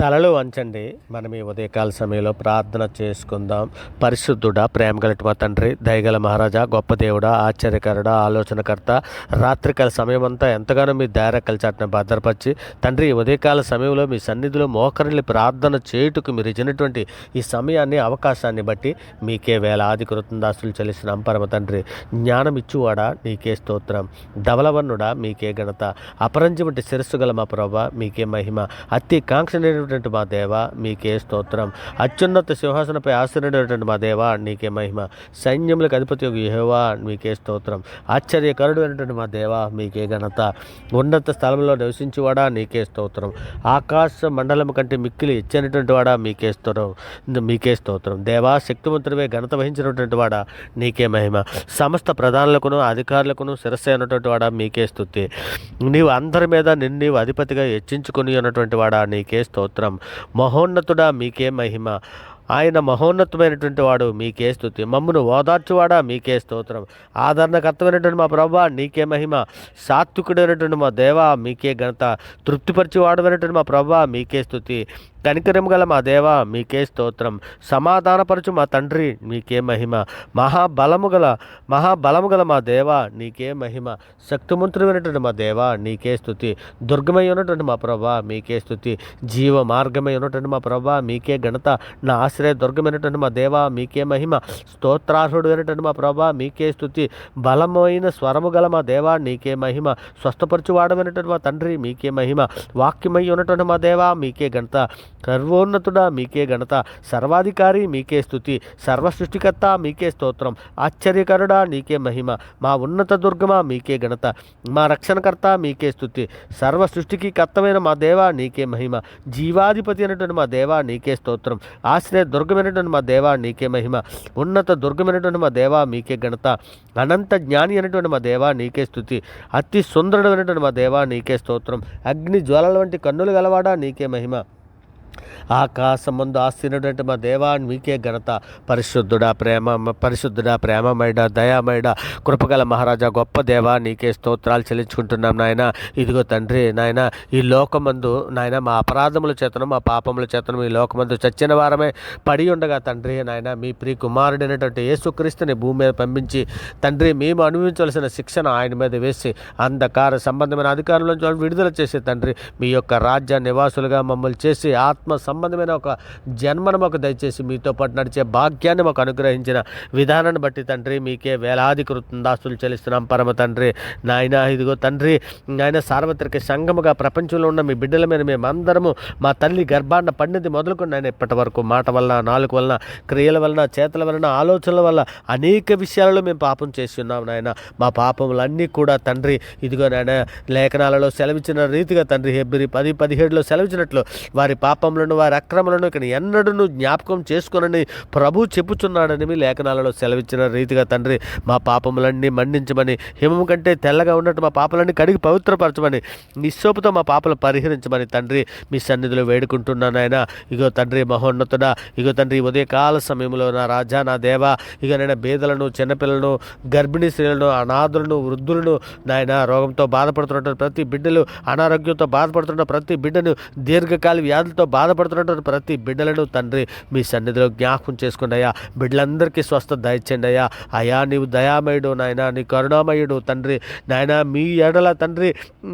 తలలు వంచండి. మనం ఈ ఉదయకాల సమయంలో ప్రార్థన చేసుకుందాం. పరిశుద్ధుడా ప్రేమ మా తండ్రి దయగల మహారాజా గొప్ప దేవుడా ఆశ్చర్యకరుడా ఆలోచనకర్త రాత్రికాల సమయం అంతా ఎంతగానో మీ దారక్కల చాటున భద్రపరిచి తండ్రి ఈ ఉదయకాల సమయంలో మీ సన్నిధిలో మోకరిల్లి ప్రార్థన చేయుటకు మీరు ఇచ్చినటువంటి ఈ సమయాన్ని అవకాశాన్ని బట్టి మీకే వేలాది కృతందాసులు చెల్లిస్తున్నాం. పరమ తండ్రి జ్ఞానం ఇచ్చువాడా? నీకే స్తోత్రం. ధవలవన్నుడా మీకే ఘనత. అపరంజి వంటి శిరస్సు గల మా ప్రభ మీకే మహిమ. అతి కాంక్షణైనటువంటి మా దేవ మీకే స్తోత్రం. అత్యున్నత సింహాసనపై ఆశ్రయుడైనటువంటి మా దేవ నీకే మహిమ. సైన్యములకు అధిపతి యహోవా మీకే స్తోత్రం. ఆశ్చర్యకరుడు అయినటువంటి మా దేవ మీకే ఘనత. ఉన్నత స్థలంలో నివసించేవాడా నీకే స్తోత్రం. ఆకాశ మండలం కంటే మిక్కిలి ఇచ్చినటువంటి వాడా మీకే స్తోత్రం. మీకే స్తోత్రం. దేవా శక్తివంతుడివే ఘనత వహించినటువంటి వాడా నీకే మహిమ. సమస్త ప్రధానులకును అధికారులకును శిరస్సు అయినటువంటి వాడా మీకే స్థుతి నీవు అందరి మీద నిన్ను నీవు అధిపతిగా హెచ్చించుకుని ఉన్నటువంటి వాడా నీకే స్తోత్రం. మహోన్నతుడా మీకే మహిమ. ఆయన మహోన్నతమైనటువంటి వాడు మీకే స్థుతి మమ్మును ఓదార్చువాడా మీకే స్తోత్రం. ఆదరణకర్తమైనటువంటి మా ప్రభా నీకే మహిమ. సాత్వికుడైనటువంటి మా దేవా మీకే ఘనత. తృప్తిపరిచేవాడమైనటువంటి మా ప్రభా మీకే స్థుతి కనికరం గల మా దేవా మీకే స్తోత్రం. సమాధానపరచు మా తండ్రి మీకే మహిమ. మహాబలము గల మహాబలము గల మా దేవ నీకే మహిమ. శక్తిమంతుడమైనటువంటి మా దేవా నీకే స్థుతి దుర్గమై ఉన్నటువంటి మా ప్రభా మీకే స్థుతి జీవ మార్గమై ఉన్నటువంటి మా ప్రభా మీకే ఘనత. నా ఆశ్రయ దుర్గమైనటువంటి మా దేవ మీకే మహిమ. స్తోత్రార్హుడు అయినటువంటి మా ప్రభా మీకే స్థుతి బలమైన స్వరము గల మా దేవా నీకే మహిమ. స్వస్థపరచువాడమైనటువంటి మా తండ్రి మీకే మహిమ. వాక్యమై ఉన్నటువంటి మా దేవా మీకే ఘనత. సర్వోన్నతుడా మీకే ఘనత. సర్వాధికారి మీకే స్థుతి సర్వ సృష్టికర్త మీకే స్తోత్రం. ఆశ్చర్యకరుడా నీకే మహిమ. మా ఉన్నత దుర్గమా మీకే ఘనత. మా రక్షణకర్త మీకే స్థుతి సర్వ సృష్టికి కర్తమైన మా దేవా నీకే మహిమ. జీవాధిపతి అయినటువంటి మా దేవా నీకే స్తోత్రం. ఆశ్రయ దుర్గమైనటువంటి మా దేవా నీకే మహిమ. ఉన్నత దుర్గమైనటువంటి మా దేవా మీకే ఘనత. అనంత జ్ఞాని అయినటువంటి మా దేవా నీకే స్థుతి అతి సుందరుడమైనటువంటి మా దేవా నీకే స్తోత్రం. అగ్ని జ్వాలల వంటి కన్నులు గలవాడా నీకే మహిమ. ఆకాశం ముందు ఆస్తినటువంటి మా దేవా మీకే ఘనత. పరిశుద్ధుడా ప్రేమ పరిశుద్ధుడా ప్రేమమైడ దయామైడ కృపగల మహారాజా గొప్ప దేవా నీకే స్తోత్రాలు చెల్లించుకుంటున్నాం నాయన. ఇదిగో తండ్రి నాయన ఈ లోకమందు నాయన మా అపరాధముల చేతను మా పాపముల చేతను ఈ లోకమందు చచ్చిన వారమే పడి ఉండగా తండ్రి నాయన మీ ప్రియ కుమారుడైనటువంటి యేసుక్రీస్తుని భూమి మీద పంపించి తండ్రి మేము అనుభవించవలసిన శిక్షణ ఆయన మీద వేసి అంధకార సంబంధమైన అధికారుల నుంచి విడుదల చేసే తండ్రి మీ యొక్క రాజ్య నివాసులుగా మమ్మల్ని చేసి ఆత్మ సంబంధమైన ఒక జన్మను మాకు దయచేసి మీతో పాటు నడిచే భాగ్యాన్ని మాకు అనుగ్రహించిన విధానాన్ని బట్టి తండ్రి మీకే వేలాది కృతందాస్తులు చెల్లిస్తున్నాం. పరమ తండ్రి నాయన ఇదిగో తండ్రి నాయన సార్వత్రిక సంఘముగా ప్రపంచంలో ఉన్న మీ బిడ్డల మీద మేమందరము మా తల్లి గర్భాన్న పండింది మొదలుకొని నాయన ఇప్పటి వరకు మాట వలన నాలుగు వలన క్రియల వలన చేతల వలన ఆలోచనల వల్ల అనేక విషయాలలో మేము పాపం చేసి ఉన్నాం నాయన. మా పాపములన్నీ కూడా తండ్రి ఇదిగో నాయన లేఖనాలలో సెలవిచ్చిన రీతిగా తండ్రి హెబ్రి పది పదిహేడులో సెలవిచ్చినట్లు వారి పాప పాపములను వారి అక్రమలను ఇక్కడ ఎన్నడూ జ్ఞాపకం చేసుకునని ప్రభు చెప్పుచున్నాడని మీ లేఖనాలలో సెలవిచ్చిన రీతిగా తండ్రి మా పాపములన్నీ మన్నించమని హిమం కంటే తెల్లగా ఉన్నట్టు మా పాపలన్నీ కడిగి పవిత్రపరచమని నిస్సోపుతో మా పాపలు పరిహరించమని తండ్రి మీ సన్నిధిలో వేడుకుంటున్నాను ఆయన ఇగో తండ్రి మహోన్నతుడా ఇగో తండ్రి ఉదయకాల సమయంలో నా రాజా నా దేవా ఇక నేను బీదలను చిన్నపిల్లలను గర్భిణీ స్త్రీలను అనాథులను వృద్ధులను నాయన రోగంతో బాధపడుతున్న ప్రతి బిడ్డలు అనారోగ్యంతో బాధపడుతున్న ప్రతి బిడ్డను దీర్ఘకాల వ్యాధులతో బాధపడుతున్నటువంటి ప్రతి బిడ్డలను తండ్రి మీ సన్నిధిలో జ్ఞాపకం చేసుకోండి అయ్యా బిడ్డలందరికీ స్వస్థ దయచండి అయ్యా. అయ్యా నీవు దయామయుడు నాయన నీ కరుణామయుడు తండ్రి. నాయన మీ ఎడల తండ్రి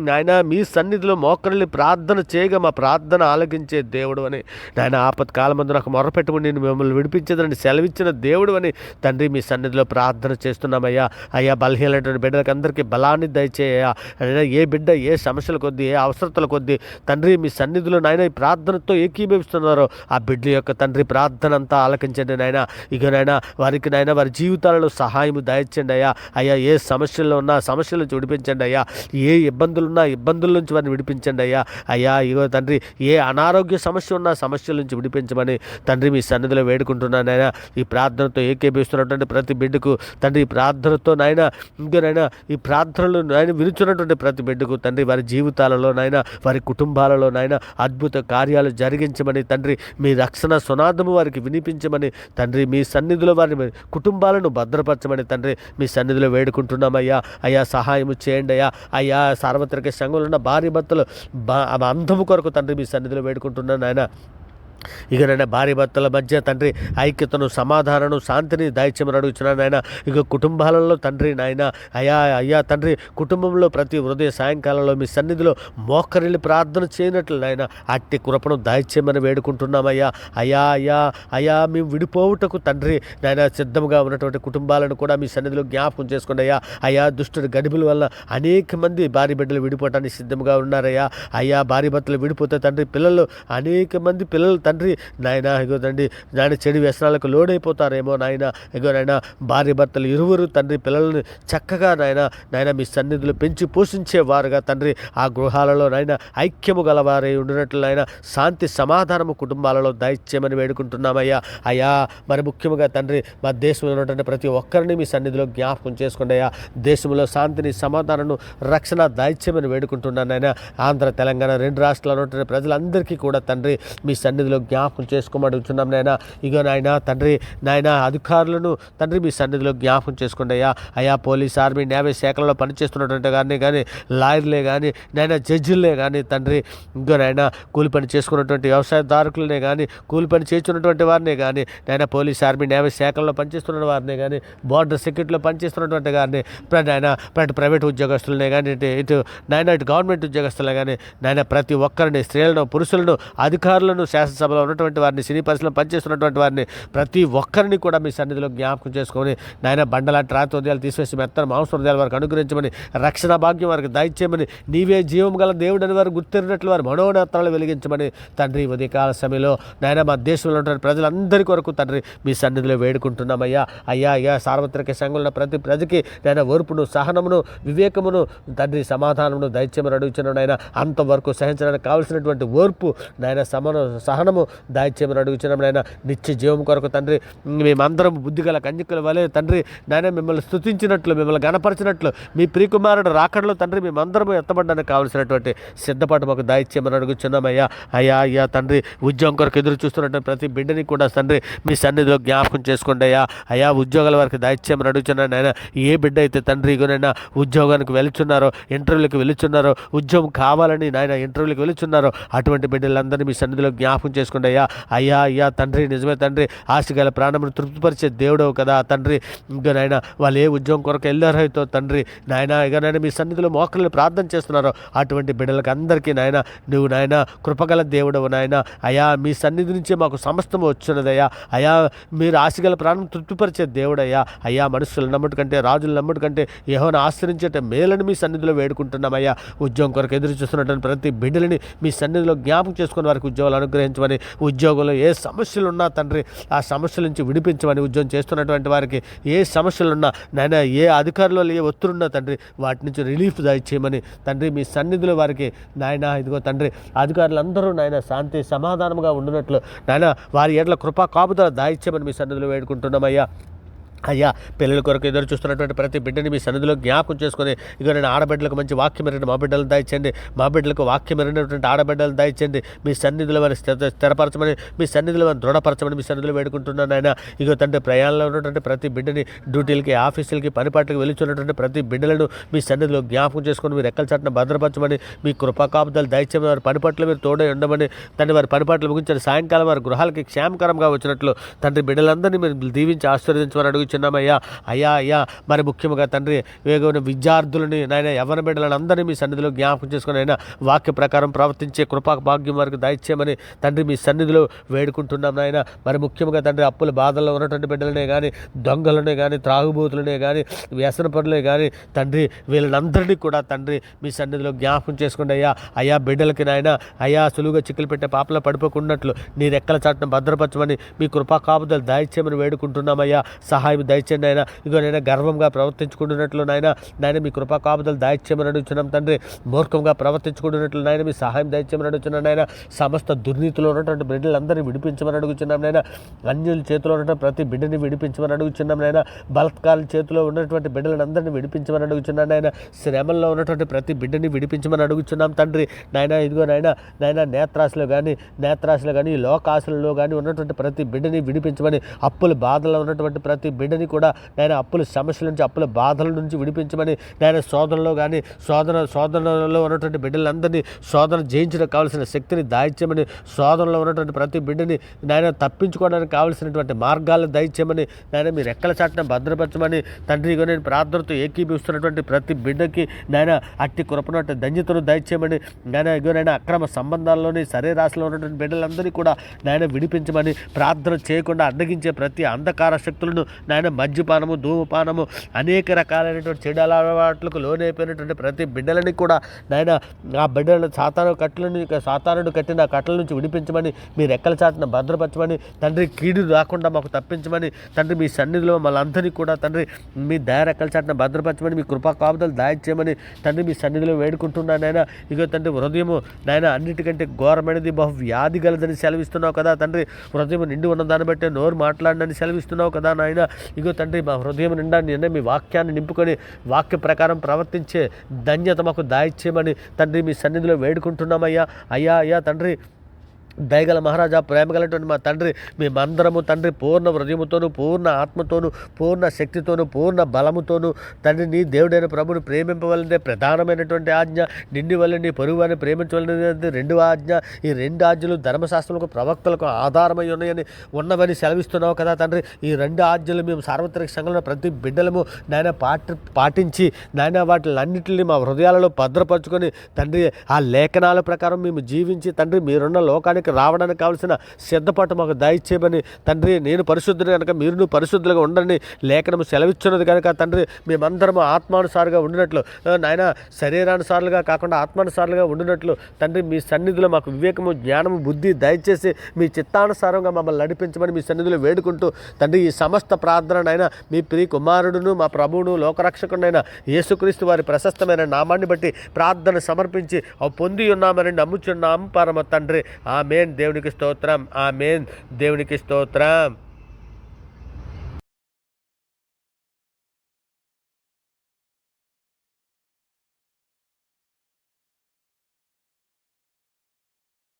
నాయన మీ సన్నిధిలో మోకరిల్లి ప్రార్థన చేయగా మా ప్రార్థన ఆలకించే దేవుడు అని. నాయన ఆపత్కాలం ముందు నాకు మొరపెట్టుకుని నేను మిమ్మల్ని విడిపించదని సెలవిచ్చిన దేవుడు అని. తండ్రి మీ సన్నిధిలో ప్రార్థన చేస్తున్నామయ్యా. అయ్యా బలహీనటువంటి బిడ్డలకు అందరికీ బలాన్ని దయచేయ ఏ బిడ్డ ఏ సమస్యల కొద్దీ ఏ అవసరతల కొద్దీ తండ్రి మీ సన్నిధిలో నాయన ఈ ప్రార్థనతో ఏకీభవిస్తున్నారో ఆ బిడ్డ యొక్క తండ్రి ప్రార్థన అంతా ఆలకించండి నాయన. ఇక నాయన వారికి నాయన వారి జీవితాలలో సహాయం దయచండి అయ్యా. అయ్యా ఏ సమస్యల్లో ఉన్నా సమస్యల నుంచి విడిపించండి అయ్యా. ఏ ఇబ్బందులు ఉన్నా ఇబ్బందుల నుంచి వారిని విడిపించండి అయ్యా. అయ్యా ఇగో తండ్రి ఏ అనారోగ్య సమస్య ఉన్నా సమస్యల నుంచి విడిపించమని తండ్రి మీ సన్నిధిలో వేడుకుంటున్నాను నాయన. ఈ ప్రార్థనతో ఏకీభవిస్తున్నటువంటి ప్రతి బిడ్డకు తండ్రి ఈ ప్రార్థనతో నాయన ఇంకోనైనా ఈ ప్రార్థనలు నాయన వినుచున్నటువంటి ప్రతి బిడ్డకు తండ్రి వారి జీవితాలలో నాయన వారి కుటుంబాలలో నాయన అద్భుత కార్యాలు జరిగించమని తండ్రి మీ రక్షణ సునాదము వారికి వినిపించమని తండ్రి మీ సన్నిధిలో వారిని కుటుంబాలను భద్రపరచమని తండ్రి మీ సన్నిధిలో వేడుకుంటున్నామయ్యా. అయ్యా సహాయం చేయండి అయ్యా. అయ్యా సార్వత్రిక సంఘంలో ఉన్న భార్య భర్తలు బా అందము కొరకు తండ్రి మీ సన్నిధిలో వేడుకుంటున్నాను ఆయన ఇక నాయన భార్య భర్తల మధ్య తండ్రి ఐక్యతను సమాధానను శాంతిని దాయిత్యమని అడుగుతున్నాను నాయన. ఇక కుటుంబాలలో తండ్రి నాయన అయ్యా అయ్యా తండ్రి కుటుంబంలో ప్రతి హృదయ సాయంకాలంలో మీ సన్నిధిలో మోకరిల్లి ప్రార్థన చేయనట్లు నాయన. అట్టి కృపను దాయిత్యమని వేడుకుంటున్నామయ్యా. అయ్యా అయ్యా అయా మేము విడిపోవుటకు తండ్రి నాయన సిద్ధంగా ఉన్నటువంటి కుటుంబాలను కూడా మీ సన్నిధిలో జ్ఞాపకం చేసుకోండి అయ్యా. అయా దుష్టుడి గడిబిల వల్ల అనేక మంది భార్య బిడ్డలు విడిపోవటానికి సిద్ధంగా ఉన్నారయ్యా. అయ్యా భార్య భర్తలు విడిపోతే తండ్రి పిల్లలు అనేక మంది పిల్లలు తండ్రి నాయన ఇగో తండ్రి నాయన చెడు వ్యసనాలకు లోడైపోతారేమో నాయన. ఇగో నాయన భార్య భర్తలు ఇరువురు తండ్రి పిల్లల్ని చక్కగా నాయన నాయన మీ సన్నిధులు పెంచి పోషించేవారుగా తండ్రి. ఆ గృహాలలో నాయన ఐక్యము గలవారై ఉండినట్లు నాయన శాంతి సమాధానము కుటుంబాలలో దయచేయమని వేడుకుంటున్నామయ్యా. అయ్యా మరి ముఖ్యంగా తండ్రి మా దేశంలో ఉన్నటువంటి ప్రతి ఒక్కరిని మీ సన్నిధిలో జ్ఞాపకం చేసుకోండి అయ్యా. దేశంలో శాంతిని సమాధానను రక్షణ దాయిత్యమని వేడుకుంటున్నాను ఆయన ఆంధ్ర తెలంగాణ రెండు రాష్ట్రాల్లో ఉన్నటువంటి ప్రజలందరికీ కూడా తండ్రి మీ సన్నిధిలో జ్ఞాపకం చేసుకోమని అడుగుతున్నాం నాయన. ఇగో నాయన తండ్రి నాయన అధికారులను తండ్రి మీ సన్నిధిలో జ్ఞాపకం చేసుకోండి అయ్యా. అయా పోలీస్ ఆర్మీ న్యాయ శాఖలో పనిచేస్తున్నటువంటి కానీ కానీ లాయర్లే కానీ నాయన జడ్జిలే కానీ తండ్రి ఇంకో నాయన కూలి పని చేసుకున్నటువంటి వ్యవసాయదారుకులనే కానీ కూలి పని చేస్తున్నటువంటి వారినే కానీ నాయన పోలీస్ ఆర్మీ న్యాయ శాఖల్లో పనిచేస్తున్న వారినే కానీ బార్డర్ సెక్యూరిటీలో పనిచేస్తున్నటువంటి గారిని నాయన ప్రతి ప్రైవేట్ ఉద్యోగస్తులనే కానీ ఇటు ఇటు నాయన ఇటు గవర్నమెంట్ ఉద్యోగస్తులే కానీ నాయన ప్రతి ఒక్కరిని స్త్రీలను పురుషులను అధికారులను సభలో ఉన్నటువంటి వారిని సినీ పరిశ్రమలో పనిచేస్తున్నటువంటి వారిని ప్రతి ఒక్కరిని కూడా మీ సన్నిధిలో జ్ఞాపకం చేసుకొని నాయన బండలాంటి రాతి హృదయాలు తీసివేసి మెత్తన మాంసం హృదయాలు వారికి అనుగ్రహించమని రక్షణ భాగ్యం వారికి దయచేయమని నీవే జీవం గల దేవుడని వారు గుర్తిరినట్లు వారి మనోనేత్రాలు వెలిగించమని తండ్రి ఉదయకాల సమయంలో నాయన మా దేశంలో ఉన్నటువంటి ప్రజలందరి కొరకు తండ్రి మీ సన్నిధిలో వేడుకుంటున్నామయ్యా. అయ్యా అయ్యా సార్వత్రిక సంఘంలో ప్రతి ప్రజకి నాయన ఓర్పును సహనమును వివేకమును తండ్రి సమాధానమును దయచేయమని అడుగుతున్నాను నాయన. అంతవరకు సహించడానికి కావలసినటువంటి ఓర్పు నాయన సమను సహనము దాయిత్యమని అడుగుచున్నాం నాయన నిత్య జీవం కొరకు తండ్రి మేమందరం బుద్ధిగల కన్యకుల వలె తండ్రి నాయన మిమ్మల్ని స్థుతించినట్లు మిమ్మల్ని గణపరిచినట్లు మీ ప్రియకుమారుడు రాకడలో తండ్రి మేమందరం ఎత్తబడ్డానికి కావాల్సినటువంటి సిద్ధపాటు మాకు దాయిత్యమని అడుగుతున్నాం అయ్యా అయ్యా అయ్యా తండ్రి ఉద్యోగం కొరకు ఎదురు చూస్తున్నటువంటి ప్రతి బిడ్డని కూడా తండ్రి మీ సన్నిధిలో జ్ఞాపకం చేసుకోండి అయ్యా. అయ్యా ఉద్యోగాల వారికి దాయిత్యమని అడుగుతున్నాను ఆయన ఏ బిడ్డ అయితే తండ్రి ఇగోనైనా ఉద్యోగానికి వెళుచున్నారో ఇంటర్వ్యూలకు వెళుచున్నారో ఉద్యోగం కావాలని నాయన ఇంటర్వ్యూలకు వెళుచున్నారో అటువంటి బిడ్డలందరినీ మీ సన్నిధిలో జ్ఞాపకం చేసుకోండి అయ్యా అయ్యా అయ్యా తండ్రి నిజమే తండ్రి ఆశగల ప్రాణమును తృప్తిపరిచే దేవుడవు కదా తండ్రి. ఇంకా నాయన వాళ్ళు ఏ ఉద్యోగం కొరకు వెళ్ళారైతో తండ్రి. నాయన ఇక నాయన మీ సన్నిధిలో మోకళ్ళు ప్రార్థన చేస్తున్నారో అటువంటి బిడ్డలకు అందరికీ నాయన నువ్వు నాయన కృపగల దేవుడవు నాయన. అయా మీ సన్నిధి నుంచే మాకు సమస్తము వచ్చినదయ్యా అయా మీరు ఆశగల ప్రాణం తృప్తిపరిచే దేవుడయ్యా. అయ్యా మనుషులు నమ్మటి కంటే రాజులు నమ్మటి కంటే యహోను ఆశ్రయించేట మేలను మీ సన్నిధిలో వేడుకుంటున్నామయ్యా. ఉద్యోగం కొరకు ఎదురు చూస్తున్నటువంటి ప్రతి బిడ్డలని మీ సన్నిధిలో జ్ఞాపకం చేసుకుని వారికి ఉద్యోగాలు అనుగ్రహించమని ఉద్యోగంలో ఏ సమస్యలున్నా తండ్రి ఆ సమస్యల నుంచి విడిపించమని ఉద్యోగం చేస్తున్నటువంటి వారికి ఏ సమస్యలు ఉన్నా నాయన ఏ అధికారులు ఏ ఒత్తిడున్నా తండ్రి వాటి నుంచి రిలీఫ్ దయచేయమని తండ్రి మీ సన్నిధిలో వారికి నాయన ఇదిగో తండ్రి అధికారులందరూ నాయన శాంతి సమాధానముగా ఉండినట్లు నాయన వారి ఏట్ల కృపా కాపుదల దాయిచ్యమని మీ సన్నిధిలో వేడుకుంటున్నామయ్యా. అయ్యా పిల్లల కొరకు ఎదురు చూస్తున్నటువంటి ప్రతి బిడ్డని మీ సన్నిధిలో జ్ఞాపకం చేసుకొని ఇక నేను ఆడబిడ్డలకు మంచి వాక్యం ఎరిగిన మా బిడ్డలను దాయించండి మా బిడ్డలకు వాక్యం ఎరిగినటువంటి ఆడబిడ్డలను దాయించండి మీ సన్నిధిలో వారిని స్థిర స్థిరపరచమని మీ సన్నిధిలో వారిని దృఢపరచమని మీ సన్నిధిలో వేడుకుంటున్నాను ఆయన ఇక తండ్రి ప్రయాణంలో ఉన్నటువంటి ప్రతి బిడ్డని డ్యూటీలకి ఆఫీసులకి పనిపాట్లకు వెలుచున్నటువంటి ప్రతి బిడ్డలను మీ సన్నిధిలో జ్ఞాపకం చేసుకొని మీరు ఎక్కల చాటున భద్రపరచమని మీ కృపాకాపుదలు దయచేయమని వారి పనిపట్ల మీరు తోడే ఉండమని తండ్రి వారి పనిపాట్లు ముగించిన సాయంకాలం వారి గృహాలకి క్షేమకరంగా వచ్చినట్లు తండ్రి బిడ్డలందరినీ మీరు దీవించి ఆశీర్వదించమని చిన్నమయ్యా అయ్యా అయ్యా మరి ముఖ్యంగా తండ్రి వేగమైన విద్యార్థులని నాయన యవన బిడ్డలను అందరినీ మీ సన్నిధిలో జ్ఞాపకం చేసుకుని అయినా వాక్య ప్రకారం ప్రవర్తించే కృపా భాగ్యం వారికి దయచేయమని తండ్రి మీ సన్నిధిలో వేడుకుంటున్నాం నాయన. మరి ముఖ్యంగా తండ్రి అప్పుల బాధల్లో ఉన్నటువంటి బిడ్డలనే కానీ దొంగలనే కానీ త్రాగుబోతులనే కానీ వ్యసన పనులే కానీ తండ్రి వీళ్ళందరినీ కూడా తండ్రి మీ సన్నిధిలో జ్ఞాపకం చేసుకోండి అయ్యా. అయ్యా బిడ్డలకి నాయన అయ్యా సులువుగా చిక్కులు పెట్టే పాపలో పడిపోకున్నట్లు నీ రెక్కల చాటును భద్రపరచమని మీ కృపా కాపుదలు దయచేయమని వేడుకుంటున్నామయ్యా. సహాయం సహాయం దయచేయండి నాయన. ఇగో నేను గర్వంగా ప్రవర్తించుకుంటున్నట్లు నాయన. నాయన మీ కృపా కాపుదలు దాయిచ్యమని అడుగుతున్నాం తండ్రి. మూర్ఖంగా ప్రవర్తించుకుంటున్నట్లు నాయన మీ సహాయం దయచేయమని అడుగుతున్నాను నాయన. సమస్త దుర్నీతిలో ఉన్నటువంటి బిడ్డలందరినీ విడిపించమని అడుగుతున్నాం నాయన. అన్యుల చేతిలో ఉన్నటువంటి ప్రతి బిడ్డని విడిపించమని అడుగుతున్నాం నాయన. బలత్కాల చేతిలో ఉన్నటువంటి బిడ్డలందరినీ విడిపించమని అడుగుతున్నాను నాయన. శ్రమల్లో ఉన్నటువంటి ప్రతి బిడ్డని విడిపించమని అడుగుతున్నాం తండ్రి. నాయన ఇదిగో నాయన. నాయన నేత్రాశలో కానీ నేత్రాశలో కానీ లోకాశలలో కానీ ఉన్నటువంటి ప్రతి బిడ్డని విడిపించమని అప్పుల బాధలో ఉన్నటువంటి ప్రతి బిడ్డ బిడ్డని కూడా నాయన అప్పుల సమస్యల నుంచి అప్పుల బాధల నుంచి విడిపించమని నాయన శోధనలో కానీ శోధన శోధనలో ఉన్నటువంటి బిడ్డలందరినీ శోధన జయించడం కావాల్సిన శక్తిని దాయిచ్చమని శోధనలో ఉన్నటువంటి ప్రతి బిడ్డని నాయన తప్పించుకోవడానికి కావాల్సినటువంటి మార్గాలను దయచేయమని నాయన మీరు ఎక్కల చాటున భద్రపరచమని తండ్రి నేను ప్రార్థనతో ఏకీభిస్తున్నటువంటి ప్రతి బిడ్డకి నాయన అట్టి కృపనట్టు ధన్యతను దయచేయమని నాయన ఇగో అక్రమ సంబంధాల్లోని శరీరాశలో ఉన్నటువంటి బిడ్డలందరినీ కూడా నాయన విడిపించమని ప్రార్థన చేయకుండా అడ్డగించే ప్రతి అంధకార శక్తులను నాయన మద్యపానము ధూమపానము అనేక రకాలైనటువంటి చెడు అలవాట్లకు లోనైపోయినటువంటి ప్రతి బిడ్డలని కూడా నాయన ఆ బిడ్డలను సాతాను కట్టలను సాతానుడు కట్టిన కట్టల నుంచి విడిపించమని మీరు రెక్కల చాటున భద్రపరచమని తండ్రి కీడు రాకుండా మాకు తప్పించమని తండ్రి మీ సన్నిధిలో మళ్ళందరినీ కూడా తండ్రి మీ దయ రెక్కల చాటున భద్రపరచమని మీ కృపా కాపుదలు దాయిచ్చేయమని తండ్రి మీ సన్నిధిలో వేడుకుంటున్నాను నాయన. ఇగో తండ్రి హృదయము నాయన అన్నిటికంటే ఘోరమైనది బహు వ్యాధి గలదని సెలవిస్తున్నావు కదా తండ్రి. హృదయం నిండి ఉన్న దాన్ని బట్టి నోరు మాట్లాడినని సెలవిస్తున్నావు కదా నాయన. ఇగో తండ్రి మా హృదయం నిండా నిన్న మీ వాక్యాన్ని నింపుకొని వాక్య ప్రకారం ప్రవర్తించే ధన్యత మాకు దాయిచ్చేయమని తండ్రి మీ సన్నిధిలో వేడుకుంటున్నామయ్యా. అయ్యా అయ్యా తండ్రి దయగల మహారాజా ప్రేమగలటువంటి మా తండ్రి మేమందరము తండ్రి పూర్ణ హృదయముతోను పూర్ణ ఆత్మతోను పూర్ణ శక్తితోను పూర్ణ బలముతోను తండ్రి నీ దేవుడైన ప్రభుని ప్రేమింపవలనే ప్రధానమైనటువంటి ఆజ్ఞ నిన్ను వల్ల నీ పొరుగు వారిని ప్రేమించవలనేది రెండవ ఆజ్ఞ ఈ రెండు ఆజ్ఞలు ధర్మశాస్త్రములకు ప్రవక్తలకు ఆధారమై ఉన్నాయని ఉన్నవని సెలవిస్తున్నావు కదా తండ్రి. ఈ రెండు ఆజ్ఞలు మేము సార్వత్రిక సంఘంలో ప్రతి బిడ్డలము నాయన పాటి పాటించి నాయన వాటిలన్నింటినీ మా హృదయాలలో భద్రపరుచుకొని తండ్రి ఆ లేఖనాల ప్రకారం మేము జీవించి తండ్రి మీరున్న లోకానికి రావడానికి కావలసిన సిద్ధపాటు మాకు దయచేయమని తండ్రి నేను పరిశుద్ధుడు కనుక మీరు పరిశుద్ధులుగా ఉండండి లేఖనం సెలవిచ్చినది కనుక తండ్రి మేమందరము ఆత్మానుసారుగా ఉండినట్లు నాయన శరీరానుసారులుగా కాకుండా ఆత్మానుసారులుగా ఉండినట్లు తండ్రి మీ సన్నిధిలో మాకు వివేకము జ్ఞానము బుద్ధి దయచేసి మీ చిత్తానుసారంగా మమ్మల్ని నడిపించమని మీ సన్నిధిలో వేడుకుంటూ తండ్రి ఈ సమస్త ప్రార్థననైనా మీ ప్రియ కుమారుడును మా ప్రభువును లోకరక్షకుడైన యేసుక్రీస్తు వారి ప్రశస్తమైన నామాన్ని బట్టి ప్రార్థన సమర్పించి పొంది ఉన్నామని నమ్ముచున్నాం పరమ తండ్రి. ఆమెన్. దేవునికి స్తోత్రం. ఆమెన్. దేవునికి స్తోత్రం.